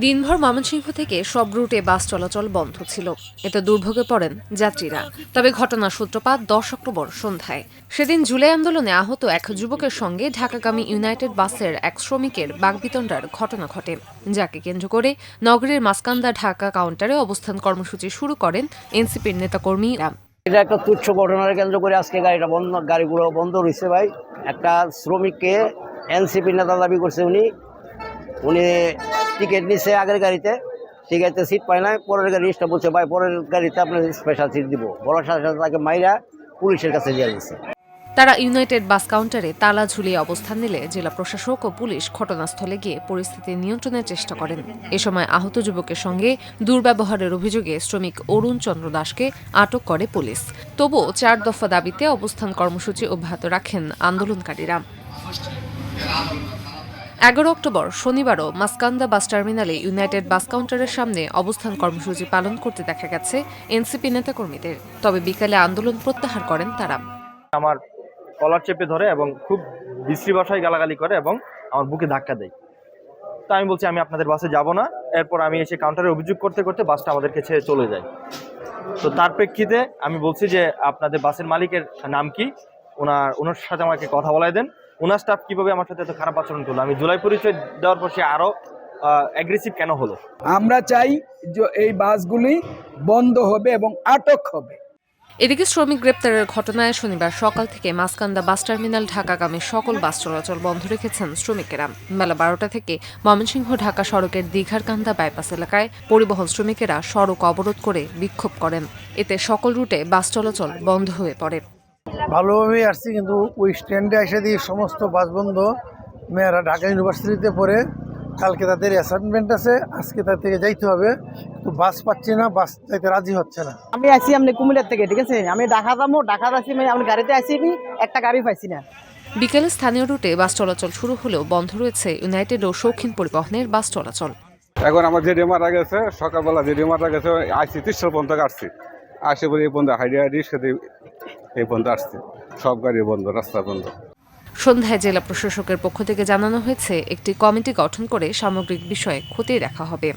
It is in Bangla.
দিনভর ময়মনসিংহ থেকে সব রুটে বাস চলাচল বন্ধ ছিল। এতে দুর্ভোগে পড়েন যাত্রীরা। তবে ঘটনার সূত্রপাত দশ অক্টোবর সন্ধ্যায়। সেদিন জুলাই আন্দোলনে আহত এক যুবকের সঙ্গে ঢাকাগামী ইউনাইটেড বাসের এক শ্রমিকের বাগবিতণ্ডার ঘটনা ঘটে, যাকে কেন্দ্র করে নগরের মাসকান্দা ঢাকা কাউন্টারে অবস্থান কর্মসূচি শুরু করেন এনসিপির নেতাকর্মীরা। এটা একটা তুচ্ছ ঘটনার কেন্দ্র করে আজকে গাড়িটা বন্ধ, গাড়িগুলো বন্ধ রয়েছে ভাই। একটা শ্রমিককে এনসিপি নেতা দাবি করছে উনি উনি টিকিট নিচ্ছে আগের গাড়িতে। টিকিটে সিট পায় না পরের গাড়ি স্টাফ বলছে, ভাই, পরের গাড়িতে আপনার স্পেশাল সিট দিব। বলার সাথে সাথে তাকে মাইরা পুলিশের কাছে দিয়ে দিচ্ছে তারা ইউনাইটেড বাস কাউন্টারে তালা ঝুলিয়ে অবস্থান নিলে জেলা প্রশাসক ও পুলিশ ঘটনাস্থলে গিয়ে পরিস্থিতি নিয়ন্ত্রণের চেষ্টা করেন। এ সময় আহত যুবকের সঙ্গে দুর্ব্যবহারের অভিযোগে শ্রমিক অরুণ চন্দ্র দাসকে আটক করে পুলিশ। তবুও চার দফা দাবিতে অবস্থান কর্মসূচি অব্যাহত রাখেন আন্দোলনকারীরা। এগারো অক্টোবর, শনিবারও মাসকান্দা বাস টার্মিনালে ইউনাইটেড বাস কাউন্টারের সামনে অবস্থান কর্মসূচি পালন করতে দেখা গেছে এনসিপি নেতাকর্মীদের। তবে বিকালে আন্দোলন প্রত্যাহার করেন তারা। আমার কলার চেপে ধরে এবং খুব বিশ্রী ভাষায় গালাগালি করে এবং আমার বুকে ধাক্কা দেয়। তো আমি বলছি, আমি আপনাদের বাসে যাব না। এরপর আমি এসে কাউন্টারে অভিযোগ করতে করতে বাসটা আমাদেরকে ছেড়ে চলে যায়। তো তার প্রেক্ষিতে আমি বলছি যে, আপনাদের বাসের মালিকের নাম কি? ওনার ওনার সাথে আমাকে কথা বলাই দেন। ওনার স্টাফ কীভাবে আমার সাথে এত খারাপ আচরণ করল? আমি জুলাই পরিচয় দেওয়ার পর সে আরও অ্যাগ্রেসিভ কেন হলো? আমরা চাই যে এই বাসগুলি বন্ধ হবে এবং আটক হবে। এদিকে শ্রমিক গ্রেপ্তারের ঘটনায় শনিবার সকাল থেকে মাসকান্দা বাস টার্মিনাল ঢাকাগামী সকল বাস চলাচল বন্ধ রেখেছেন শ্রমিকেরা। বেলা বারোটা থেকে ময়মনসিংহ ঢাকা সড়কের দীঘারকান্দা বাইপাস এলাকায় পরিবহন শ্রমিকেরা সড়ক অবরোধ করে বিক্ষোভ করেন। এতে সকল রুটে বাস চলাচল বন্ধ হয়ে পড়ে। ভালোভাবেই আসছি কিন্তু ওই স্ট্যান্ডে এসে দিয়ে সমস্ত বাস বন্ধ মেয়েরা ঢাকা ইউনিভার্সিটিতে পড়ে কালকে তাদের অ্যাসাইনমেন্ট আছে আজকে তার থেকে যাইতে হবে কিন্তু বাস পাচ্ছি না বাস যাইতে রাজি হচ্ছে না। আমি আছি আপনি কুমিল্লার থেকে ঠিক আছে? আমি ঢাকা যাব ঢাকা আছি মানে আমি গাড়িতে আসি নি একটা গাড়ি পাইছি না। বিকেলে স্থানীয় রুটে বাস চলাচল শুরু হলেও বন্ধ রয়েছে ইউনাইটেড ও শৌখিন পরিবহনের বাস চলাচল। এখন আমার জেডি মারা গেছে সকালবেলা জেডি মারা গেছে আইসি তিরিশ পর্যন্ত কাটছি। আসে বলে এই পর্যন্ত হাইডে হাইডে সাথে এই পর্যন্ত আসছে। সব গাড়ি বন্ধ, রাস্তা বন্ধ। সন্ধ্যায় জেলা প্রশাসকের পক্ষ থেকে জানানো হয়েছে, একটি কমিটি গঠন করে সামগ্রিক বিষয়ে খতিয়ে দেখা হবে।